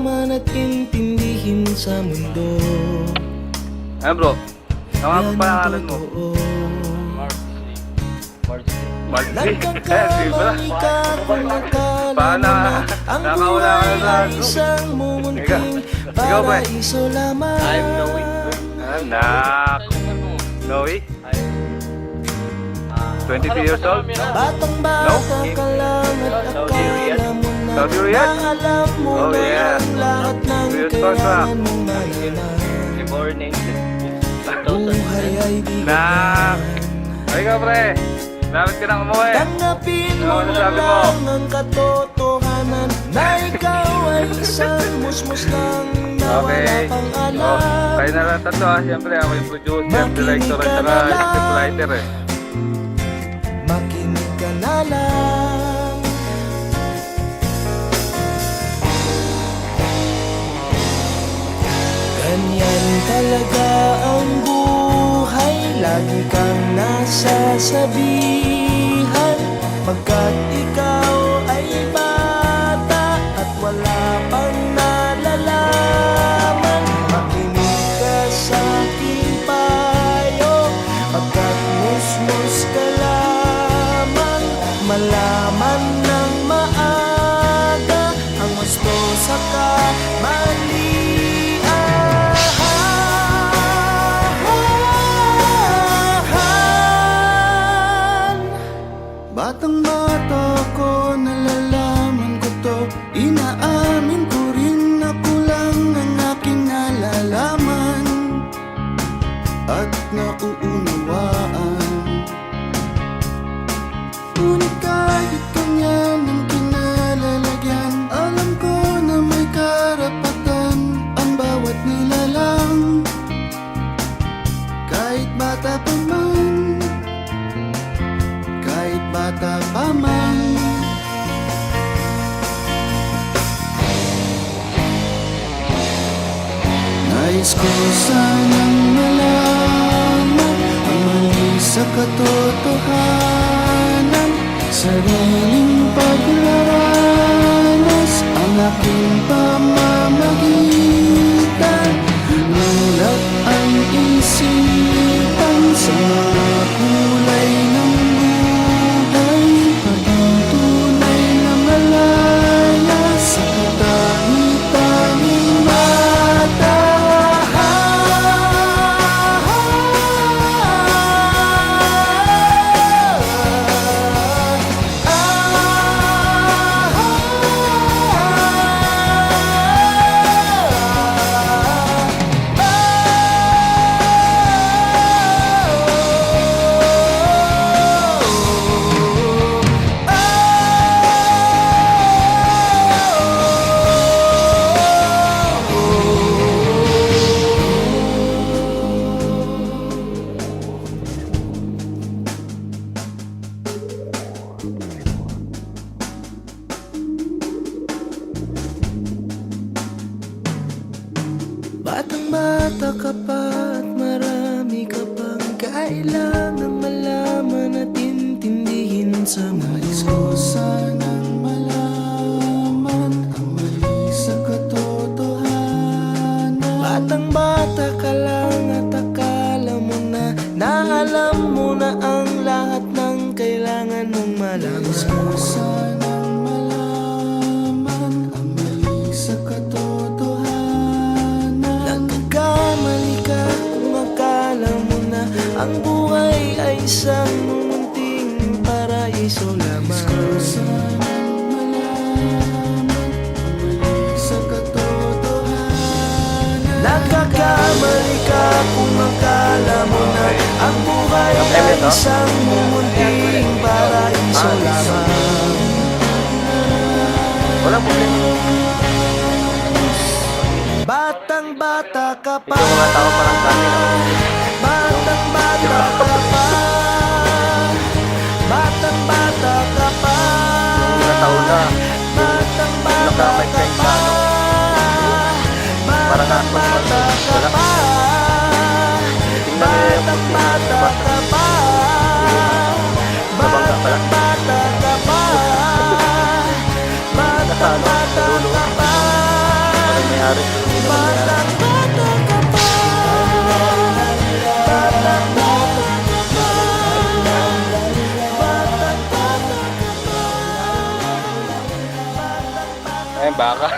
malaman at intindihin sa mundo Ano bro? Nga pa pangalan mo? Marcy. Kung akala Paano? Nakawala ka na isang mumunting paraiso lamang I'm knowing. Anak. Noe? 22 years old? Batang bata ka lang at akala mo na? Na alam mo Oh, na yeah. Born in 2000. Buhay ay ka pre. Lapit ka nang umuwi. Tanggapin mo Ano na mo? lang ang katotohanan Na ikaw ay isang musmus lang na wala Okay. pang Oh, alam kayo na lang tatlo ah. Siyempre ako yung producer, director at saka scriptwriter eh. Ganyan talaga ang buhay Lagi kang nasasabihan Pagkat ikaw Batang bata ko, nalalaman ko to. Inaamin ko rin ako lang ang aking nalalaman. At nauunawaan. Ngunit kahit ganyan ang kinalalagyan Alam ko na may karapatan ang bawat nilalang. Kahit bata pa man Bata pa man Nais ko sanang malaman Ang mali sa katotohanan. Sariling paglaranas Ang aking pamamagitan Batang bata ka pa at marami ka pang kailangan malaman at intindihin sa Nais ko sanang malaman ang mali sa katotohanan. Batang bata ka lang at akala mo na na alam mo na ang lahat ng kailangan mong malaman? Nais ang buhay ay isang munting paraiso lamang. Ko Nagkakamali ka kung akala mo na ang buhay ay isang munting paraiso lamang. Wala problema. Batang bata ka pa Ikaw mga tao parang kami bata ka pa mga taon na. Batang bata ka pa Batang bata ka pa. Batang bata ka pa Ayun, baka.